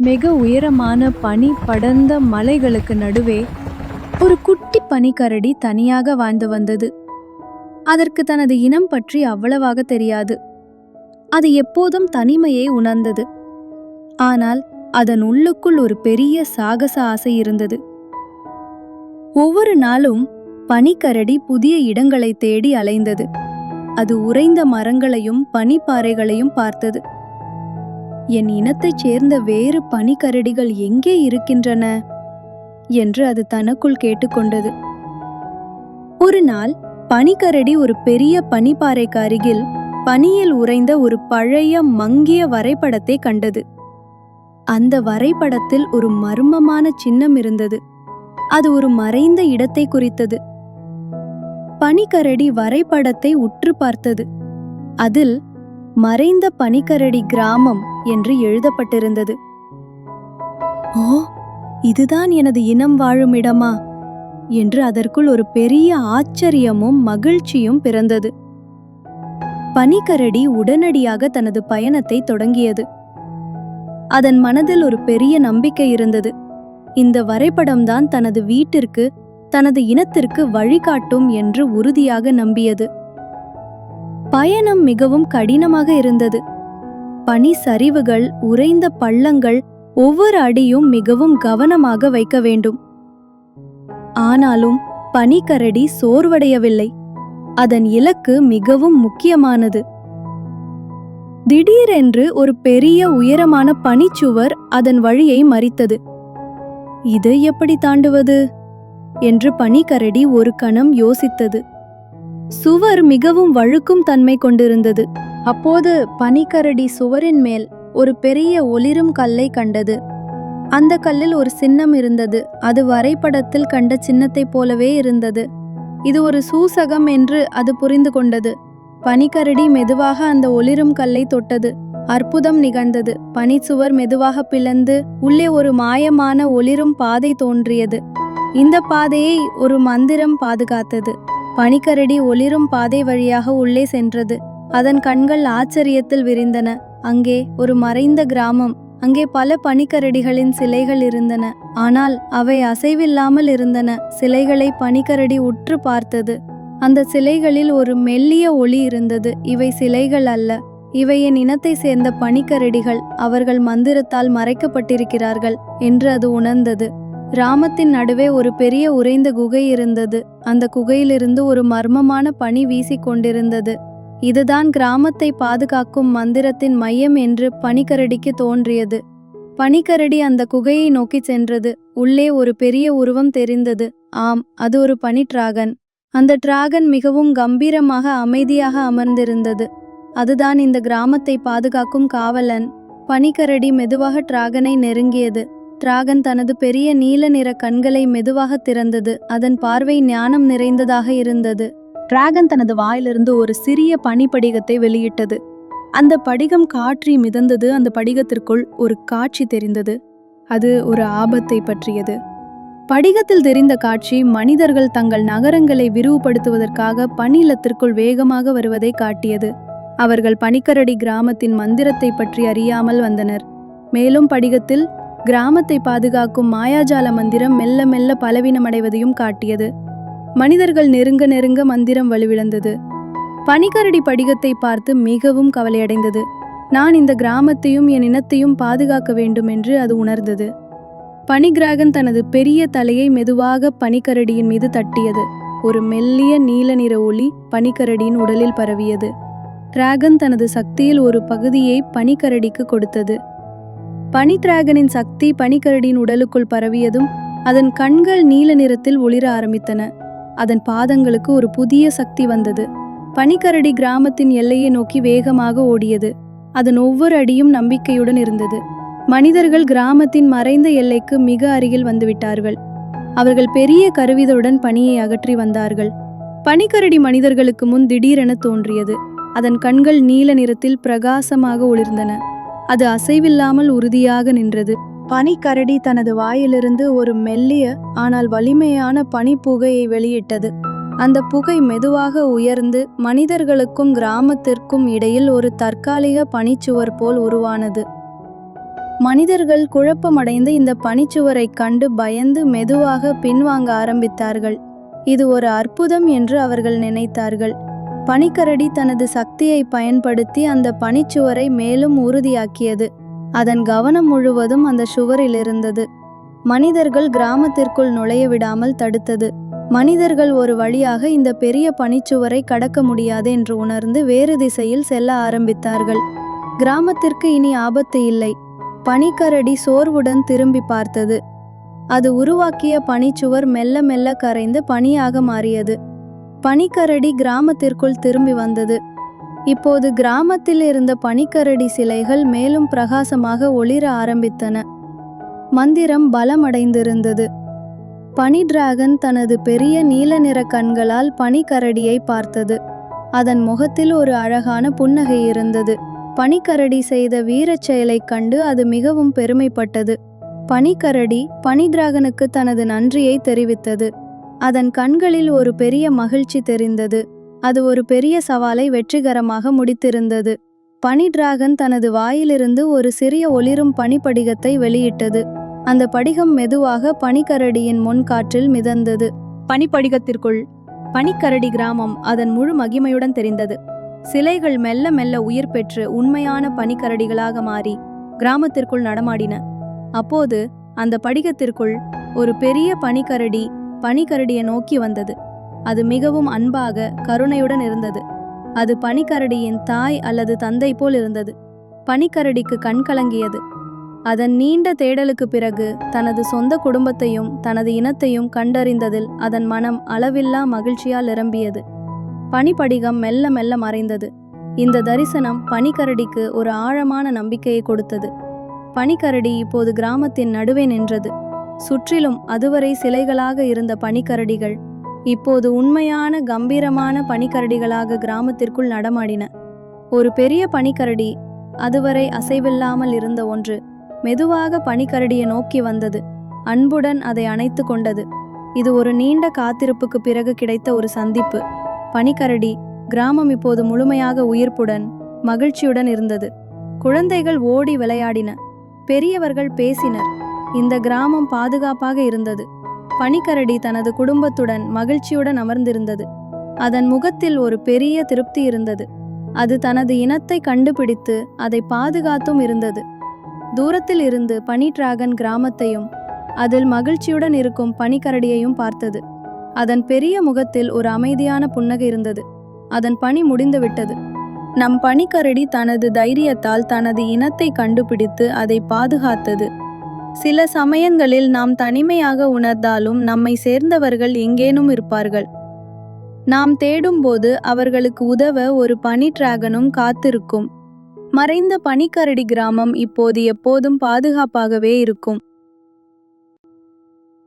மிக உயரமான பனி படர்ந்த மலைகளுக்கு நடுவே ஒரு குட்டி பனிக்கரடி தனியாக வாழ்ந்து வந்தது. அதற்கு தனது இனம் பற்றி அவ்வளவாக தெரியாது. அது எப்போதும் தனிமையை உணர்ந்தது. ஆனால் அதன் உள்ளுக்குள் ஒரு பெரிய சாகச ஆசை இருந்தது. ஒவ்வொரு நாளும் பனிக்கரடி புதிய இடங்களை தேடி அலைந்தது. அது உறைந்த மரங்களையும் பனிப்பாறைகளையும் பார்த்தது. என் இனத்தைச் சேர்ந்த வேறு பனிக்கரடிகள் எங்கே இருக்கின்றன? என்று அது தனக்குள் கேட்டுக்கொண்டது. ஒரு நாள் பனிக்கரடி ஒரு பெரிய பனிப்பாறைக்கு அருகில் பனியில் உறைந்த ஒரு பழைய மங்கிய வரைபடத்தை கண்டது. அந்த வரைபடத்தில் ஒரு மர்மமான சின்னம் இருந்தது. அது ஒரு மறைந்த இடத்தை குறித்தது. பனிக்கரடி வரைபடத்தை உற்று பார்த்தது. அதில் மறைந்த பனிக்கரடி கிராமம் என்று எழுதப்பட்டிருந்தது. ஓ இதுதான் எனது இனம் வாழும் இடமா? என்று அதற்குள் ஒரு பெரிய ஆச்சரியமும் மகிழ்ச்சியும் பிறந்தது. பனிக்கரடி உடனடியாக தனது பயணத்தை தொடங்கியது. அதன் மனதில் ஒரு பெரிய நம்பிக்கை இருந்தது. இந்த வரைபடம்தான் தனது வீட்டிற்கு தனது இனத்திற்கு வழிகாட்டும் என்று உறுதியாக நம்பியது. பயணம் மிகவும் கடினமாக இருந்தது. பனி சரிவுகள் உறைந்த பள்ளங்கள் ஒவ்வொரு அடியும் மிகவும் கவனமாக வைக்க வேண்டும். ஆனாலும் பனிக்கரடி சோர்வடையவில்லை. அதன் இலக்கு மிகவும் முக்கியமானது. திடீரென்று ஒரு பெரிய உயரமான பனிச்சுவர் அதன் வழியை மறித்தது. இதை எப்படி தாண்டுவது? என்று பனிக்கரடி ஒரு கணம் யோசித்தது. சுவர் மிகவும் வழுக்கும் தன்மை கொண்டிருந்தது. அப்போது பனிக்கரடி சுவரின் மேல் ஒரு பெரிய ஒளிரும் கல்லை கண்டது. அந்த கல்லில் ஒரு சின்னம் இருந்தது. அது வரைபடத்தில் கண்ட சின்னத்தைப் போலவே இருந்தது. இது ஒரு சூசகம் என்று அது புரிந்து கொண்டது. பனிக்கரடி மெதுவாக அந்த ஒளிரும் கல்லை தொட்டது. அற்புதம் நிகழ்ந்தது. பனிச்சுவர் மெதுவாக பிளந்து உள்ளே ஒரு மாயமான ஒளிரும் பாதை தோன்றியது. இந்த பாதையை ஒரு மந்திரம் பாதுகாத்தது. பனிக்கரடி ஒளிரும் பாதை வழியாக உள்ளே சென்றது. அதன் கண்கள் ஆச்சரியத்தில் விரிந்தன. அங்கே ஒரு மறைந்த கிராமம். அங்கே பல பனிக்கரடிகளின் சிலைகள் இருந்தன. ஆனால் அவை அசைவில்லாமல் இருந்தன. சிலைகளை பனிக்கரடி உற்று பார்த்தது. அந்த சிலைகளில் ஒரு மெல்லிய ஒளி இருந்தது. இவை சிலைகள் அல்ல. இவை என் இனத்தை சேர்ந்த பனிக்கரடிகள். அவர்கள் மந்திரத்தால் மறைக்கப்பட்டிருக்கிறார்கள் என்று அது உணர்ந்தது. கிராமத்தின் நடுவே ஒரு பெரிய உறைந்த குகை இருந்தது. அந்த குகையிலிருந்து ஒரு மர்மமான பனி வீசிக் கொண்டிருந்தது. இதுதான் கிராமத்தை பாதுகாக்கும் மந்திரத்தின் மையம் என்று பனிக்கரடிக்கு தோன்றியது. பனிக்கரடி அந்த குகையை நோக்கிச் சென்றது. உள்ளே ஒரு பெரிய உருவம் தெரிந்தது. ஆம் அது ஒரு பனி டிராகன் அந்த டிராகன் மிகவும் கம்பீரமாக அமைதியாக அமர்ந்திருந்தது. அதுதான் இந்த கிராமத்தை பாதுகாக்கும் காவலன். பனிக்கரடி மெதுவாக டிராகனை நெருங்கியது. டிராகன் தனது பெரிய நீல நிற கண்களை மெதுவாக திறந்தது. அதன் பார்வை ஞானம் நிறைந்ததாக இருந்தது. டிராகன் தனது வாயிலிருந்து ஒரு சிறிய பனிப்படிகத்தை வெளியிட்டது. அந்த படிகம் காற்றி மிதந்தது. அந்த படிகத்திற்குள் ஒரு காட்சி தெரிந்தது. அது ஒரு ஆபத்தை பற்றியது. படிகத்தில் தெரிந்த காட்சி மனிதர்கள் தங்கள் நகரங்களை விரிவுபடுத்துவதற்காக பனிலத்திற்குள் வேகமாக வருவதை காட்டியது. அவர்கள் பனிக்கரடி கிராமத்தின் மந்திரத்தை பற்றி அறியாமல் வந்தனர். மேலும் படிகத்தில் கிராமத்தை பாதுகாக்கும் மாயாஜால மந்திரம் மெல்ல மெல்ல பலவீனமடைவதையும் காட்டியது. மனிதர்கள் நெருங்க நெருங்க மந்திரம் வலுவிழந்தது. பனிக்கரடி படிகத்தை பார்த்து மிகவும் கவலையடைந்தது. நான் இந்த கிராமத்தையும் என் இனத்தையும் பாதுகாக்க வேண்டும் என்று அது உணர்ந்தது. பனிகிராகன் தனது பெரிய தலையை மெதுவாக பனிக்கரடியின் மீது தட்டியது. ஒரு மெல்லிய நீல நிற ஒளி பனிக்கரடியின் உடலில் பரவியது. டிராகன் தனது சக்தியில் ஒரு பகுதியை பனிக்கரடிக்கு கொடுத்தது. பனி டிராகனின் சக்தி பனிக்கரடியின் உடலுக்குள் பரவியதும் அதன் கண்கள் நீல நிறத்தில் ஒளிர ஆரம்பித்தன. அதன் பாதங்களுக்கு ஒரு புதிய சக்தி வந்தது. பனிக்கரடி கிராமத்தின் எல்லையை நோக்கி வேகமாக ஓடியது. அதன் ஒவ்வொரு அடியும் நம்பிக்கையுடன் இருந்தது. மனிதர்கள் கிராமத்தின் மறைந்த எல்லைக்கு மிக அருகில் வந்துவிட்டார்கள். அவர்கள் பெரிய கருவிதருடன் பனியை அகற்றி வந்தார்கள். பனிக்கரடி மனிதர்களுக்கு முன் திடீரென தோன்றியது. அதன் கண்கள் நீல நிறத்தில் பிரகாசமாக ஒளிர்ந்தன. அது அசைவில்லாமல் உறுதியாக நின்றது. பனிக்கரடி தனது வாயிலிருந்து ஒரு மெல்லிய ஆனால் வலிமையான பனிப்புகையை வெளியிட்டது. அந்த புகை மெதுவாக உயர்ந்து மனிதர்களுக்கும் கிராமத்திற்கும் இடையில் ஒரு தற்காலிக பனிச்சுவர் போல் உருவானது. மனிதர்கள் குழப்பமடைந்து இந்த பனிச்சுவரைக் கண்டு பயந்து மெதுவாக பின்வாங்க ஆரம்பித்தார்கள். இது ஒரு அற்புதம் என்று அவர்கள் நினைத்தார்கள். பனிக்கரடி தனது சக்தியை பயன்படுத்தி அந்த பனிச்சுவரை மேலும் உறுதியாக்கியது. அதன் கவனம் முழுவதும் அந்த சுவரில் இருந்தது. மனிதர்கள் கிராமத்திற்குள் நுழைய விடாமல் தடுத்தது. மனிதர்கள் ஒரு வழியாக இந்த பெரிய பனிச்சுவரை கடக்க முடியாது என்று உணர்ந்து வேறு திசையில் செல்ல ஆரம்பித்தார்கள். கிராமத்திற்கு இனி ஆபத்து இல்லை. பனிக்கரடி சோர்வுடன் திரும்பி பார்த்தது. அது உருவாக்கிய பனிச்சுவர் மெல்ல மெல்ல கரைந்து பனியாக மாறியது. பனிக்கரடி கிராமத்திற்குள் திரும்பி வந்தது. இப்போது கிராமத்தில் இருந்த பனிக்கரடி சிலைகள் மேலும் பிரகாசமாக ஒளிர ஆரம்பித்தன. மந்திரம் பலமடைந்திருந்தது. பனி டிராகன் தனது பெரிய நீல நிற கண்களால் பனிக்கரடியை பார்த்தது. அதன் முகத்தில் ஒரு அழகான புன்னகை இருந்தது. பனிக்கரடி செய்த வீரச் செயலைக் கண்டு அது மிகவும் பெருமைப்பட்டது. பனிக்கரடி பனி டிராகனுக்கு தனது நன்றியை தெரிவித்தது. அதன் கண்களில் ஒரு பெரிய மகிழ்ச்சி தெரிந்தது. அது ஒரு பெரிய சவாலை வெற்றிகரமாக முடித்திருந்தது. பனி டிராகன் தனது வாயிலிருந்து ஒரு சிறிய ஒளிரும் பனிப்படிகத்தை வெளியிட்டது. அந்த படிகம் மெதுவாக பனிக்கரடியின் முன் காற்றில் மிதந்தது. பனிப்படிகத்திற்குள் பனிக்கரடி கிராமம் அதன் முழு மகிமையுடன் தெரிந்தது. சிலைகள் மெல்ல மெல்ல உயிர் பெற்று உண்மையான பனிக்கரடிகளாக மாறி கிராமத்திற்குள் நடமாடின. அப்போது அந்த படிகத்திற்குள் ஒரு பெரிய பனிக்கரடி பனிக்கரடியை நோக்கி வந்தது. அது மிகவும் அன்பாக கருணையுடன் இருந்தது. அது பனிக்கரடியின் தாய் அல்லது தந்தை போல் இருந்தது. பனிக்கரடிக்கு கண் கலங்கியது. அதன் நீண்ட தேடலுக்கு பிறகு தனது சொந்த குடும்பத்தையும் தனது இனத்தையும் கண்டறிந்ததில் அதன் மனம் அளவில்லா மகிழ்ச்சியால் நிரம்பியது. பனிப்படிகம் மெல்ல மெல்ல மறைந்தது. இந்த தரிசனம் பனிக்கரடிக்கு ஒரு ஆழமான நம்பிக்கையை கொடுத்தது. பனிக்கரடி இப்போது கிராமத்தின் நடுவே நின்றது. சுற்றிலும் அதுவரை சிலைகளாக இருந்த பனிக்கரடிகள் இப்போது உண்மையான கம்பீரமான பனிக்கரடிகளாக கிராமத்திற்குள் நடமாடின. ஒரு பெரிய பனிக்கரடி அதுவரை அசைவில்லாமல் இருந்த ஒன்று மெதுவாக பனிக்கரடியை நோக்கி வந்தது. அன்புடன் அதை அணைத்து கொண்டது. இது ஒரு நீண்ட காத்திருப்புக்கு பிறகு கிடைத்த ஒரு சந்திப்பு. பனிக்கரடி கிராமம் இப்போது முழுமையாக உயிர்ப்புடன் மகிழ்ச்சியுடன் இருந்தது. குழந்தைகள் ஓடி விளையாடின. பெரியவர்கள் பேசினர். இந்த கிராமம் பாதுகாப்பாக இருந்தது. பனிக்கரடி தனது குடும்பத்துடன் மகிழ்ச்சியுடன் அமர்ந்திருந்தது. அதன் முகத்தில் ஒரு பெரிய திருப்தி இருந்தது. அது தனது இனத்தை கண்டுபிடித்து அதை பாதுகாத்தும் இருந்தது. தூரத்தில் இருந்து பனி டிராகன் கிராமத்தையும் அதில் மகிழ்ச்சியுடன் இருக்கும் பனிக்கரடியையும் பார்த்தது. அதன் பெரிய முகத்தில் ஒரு அமைதியான புன்னகை இருந்தது. அதன் பணி முடிந்துவிட்டது. நம் பனிக்கரடி தனது தைரியத்தால் தனது இனத்தை கண்டுபிடித்து அதை பாதுகாத்தது. சில சமயங்களில் நாம் தனிமையாக உணர்ந்தாலும் நம்மை சேர்ந்தவர்கள் எங்கேனும் இருப்பார்கள். நாம் தேடும்போது அவர்களுக்கு உதவ ஒரு பனி டிராகனும் காத்திருக்கும். மறைந்த பனிக்கரடி கிராமம் இப்போது எப்போதும் பாதுகாப்பாகவே இருக்கும்.